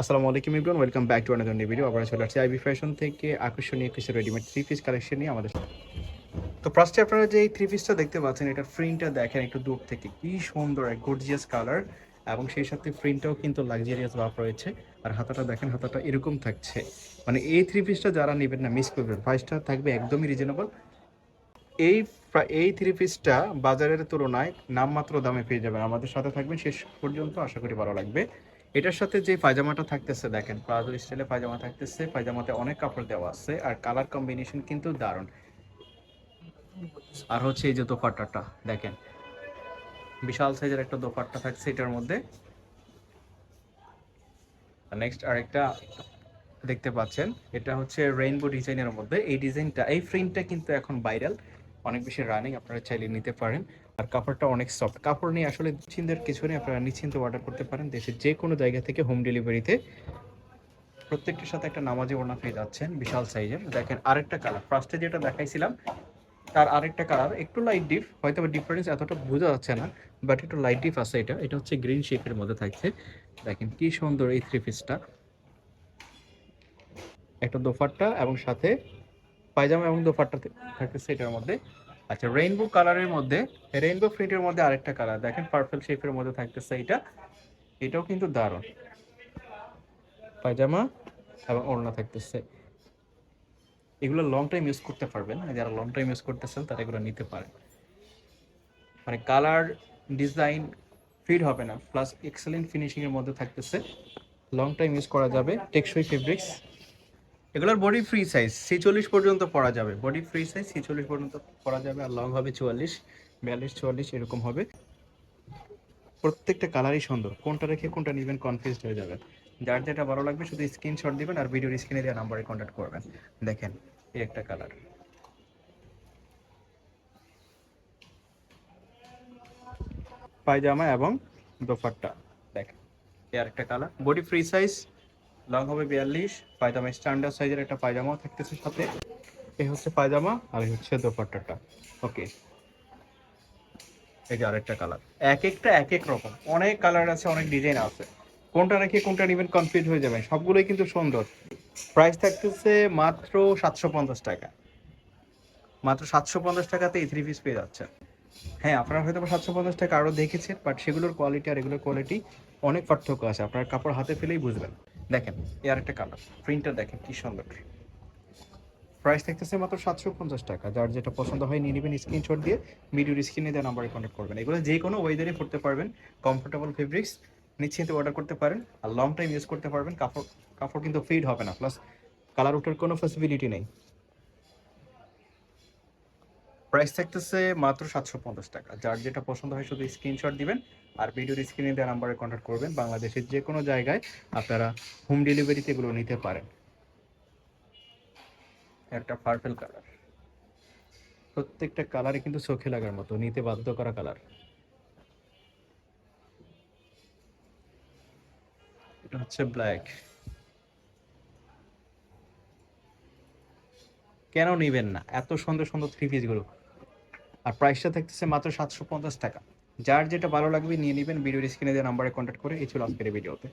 আসসালামু আলাইকুম Ibran welcome back to another new video আবার চলে আসছি আইবি ফ্যাশন থেকে আকর্ষণীয় কিছু রেডিমেড থ্রি পিস কালেকশন নিয়ে আমাদের। তো ফার্স্টে আপনারা যে এই থ্রি পিসটা দেখতে পাচ্ছেন, এটা প্রিন্টটা দেখেন একটু দূর থেকে। কি সুন্দর, এক গর্জিয়াস কালার এবং সেই সাথে প্রিন্টটাও কিন্তু লাক্সারিয়াস ভাব রয়েছে। আর হাতাটা দেখেন, হাতাটা এরকম থাকছে। মানে এই থ্রি পিসটা যারা নেবেন না মিস করবেন। প্রাইসটা থাকবে একদমই রিজনেবল এই এই থ্রি পিসটা বাজারের তুলনায় নামমাত্র দামে পেয়ে যাবেন। আমাদের সাথে থাকবেন, শেষ পর্যন্ত আশা করি ভালো লাগবে। এটার সাথে যে পায়জামাটা থাকতেছে, দেখেন প্লাজো স্টাইলে পায়জামা থাকতেছে, পায়জামাতে অনেক কাপড় দেওয়া আছে, আর কালার কম্বিনেশন কিন্তু দারুণ। আর হচ্ছে এই যে দোপাট্টাটা, দেখেন, বিশাল সাইজের একটা দোপাট্টা থাকছে এটার মধ্যে। নেক্সট আরেকটা দেখতে পাচ্ছেন, এটা হচ্ছে রেইনবো ডিজাইনের মধ্যে। এই ডিজাইনটা এই প্রিন্টটা কিন্তু এখন ভাইরাল অনেক বেশি রানিং আপনারা চাইলে নিতে পারেন। আর কাপড়টা অনেক সফট কাপড় নিয়ে আসলে চিন্তার কিছু নেই, আপনারা নিশ্চিন্ত অর্ডার করতে পারেন। দেশের যে কোনো জায়গা থেকে হোম ডেলিভারিতে প্রত্যেকটির সাথে একটা নামাজি ওড়না পেয়ে যাচ্ছেন, বিশাল সাইজের দেখেন আরেকটা কালার ফার্স্টে যেটা দেখাইছিলাম, তার আরেকটা কালার একটু লাইট ডিপ হয়তো ডিফারেন্স এতটা বোঝা যাচ্ছে না বাট একটু লাইট ডিপ আছে এটা। এটা হচ্ছে গ্রিন শেপের মধ্যে থাকছে। দেখেন কি সুন্দর এই থ্রি পিসটা একটা দোপাট্টা এবং সাথে পায়জামা এবং থে- থাকতেছে এটার মধ্যে। আচ্ছা রেইনবো কালারের মধ্যে রেইনবো প্রিন্টের মধ্যে আরেকটা কালার দেখেন পার্পল শেপের মধ্যে থাকতেছে এটা। এটাও কিন্তু দারুণ। পায়জামা এবং ওড়না থাকতেছে। এগুলো লং টাইম ইউজ করতে পারবেন যারা লং টাইম ইউজ করতেছেন তারা এগুলো নিতে পারেন। মানে কালার ডিজাইন ফিড হবে না প্লাস এক্সেলেন্ট ফিনিশিং এর মধ্যে থাকতেছে। লং টাইম ইউজ করা যাবে, টেকসই ফেব্রিক্স এগুলোর বডি ফ্রি সাইজ ছিচল্লিশ পর্যন্ত পরা যাবে। বডি ফ্রি সাইজ ছিচল্লিশ পর্যন্ত পরা যাবে, আর লং হবে চুয়াল্লিশ, বিয়াল্লিশ, চুয়াল্লিশ, এরকম হবে। প্রত্যেকটা কালারই সুন্দর। কোনটা রেখে কোনটা নেবেন কনফিউজড হয়ে যাবেন। যার যেটা ভালো লাগবে শুধু স্ক্রিনশট দিবেন আর ভিডিওর স্ক্রিনে দেওয়া নাম্বারে কন্ট্যাক্ট করবেন। দেখেন, এই একটা কালার পায়জামা এবং দোপাট্টা। দেখেন, এই আরেকটা colour body free size long হবে বিয়াল্লিশ, পায়জামা স্ট্যান্ডার্ড সাইজের একটা পায়জামাও থাকতেছে সাথে। এই হচ্ছে পায়জামা আর এই হচ্ছে দোপাট্টাটা। ওকে এই যে আরেকটা কালার এক একটা এক এক রকম। অনেক কালার আছে, অনেক ডিজাইন আছে। কোনটা রেখে কোনটা নেবেন কনফিউজ হয়ে যাবেন। সবগুলোই কিন্তু সুন্দর। প্রাইস থাকতেছে মাত্র সাতশো পঞ্চাশ টাকা। মাত্র সাতশো পঞ্চাশ টাকাতে এই থ্রি পিস পেয়ে যাচ্ছেন। হ্যাঁ আপনারা হয়তো সাতশো পঞ্চাশ টাকা আরও দেখেছেন বাট সেগুলোর কোয়ালিটি আর এগুলোর কোয়ালিটি অনেক পার্থক্য আছে। আপনার কাপড় হাতে ফেলেই বুঝবেন। দেখেন এর একটা কালার প্রিন্টটা দেখেন কি সুন্দর। প্রাইস থাকতেছে মাত্র সাতশো পঞ্চাশ টাকা। যার যেটা পছন্দ হয় নিয়ে নেবেন স্ক্রিনশট দিয়ে ভিডিওর স্ক্রিনে দেওয়া নাম্বারে কন্ট্যাক্ট করবেন। এগুলো যে কোনো ওয়েদারে পড়তে পারবেন কমফোর্টেবল ফেব্রিক্স নিশ্চিন্তে অর্ডার করতে পারেন আর লং টাইম ইউজ করতে পারবেন, কাপড় কাপড় কিন্তু ফিড হবে না। প্লাস কালার ওঠার কোনো ফেসিবিলিটি নেই। প্রাইস থাকতেছে মাত্র সাতশো পঞ্চাশ টাকা। যার যেটা পছন্দ হয় শুধু স্ক্রিনশট দিবেন আর ভিডিওর স্ক্রিনে দেওয়া নাম্বারে কন্ট্যাক্ট করবেন। বাংলাদেশের যে কোনো জায়গায় আপনারা হোম ডেলিভারিতে এগুলো নিতে পারেন। একটা পার্পেল কালার প্রত্যেকটা কালারে কিন্তু চোখে লাগার মতো, নিতে বাধ্য করা কালার এটা হচ্ছে ব্ল্যাক কেন নিবেন না? এত সুন্দর সুন্দর থ্রি পিসগুলো আর প্রাইসটা থাকতেছে মাত্র সাতশো পঞ্চাশ টাকা। যার যেটা ভালো লাগবে নিয়ে নেবেন ভিডিওর স্ক্রিনে দেওয়া নাম্বারে কন্ট্যাক্ট করে, এই ছিল আজকের ভিডিওতে।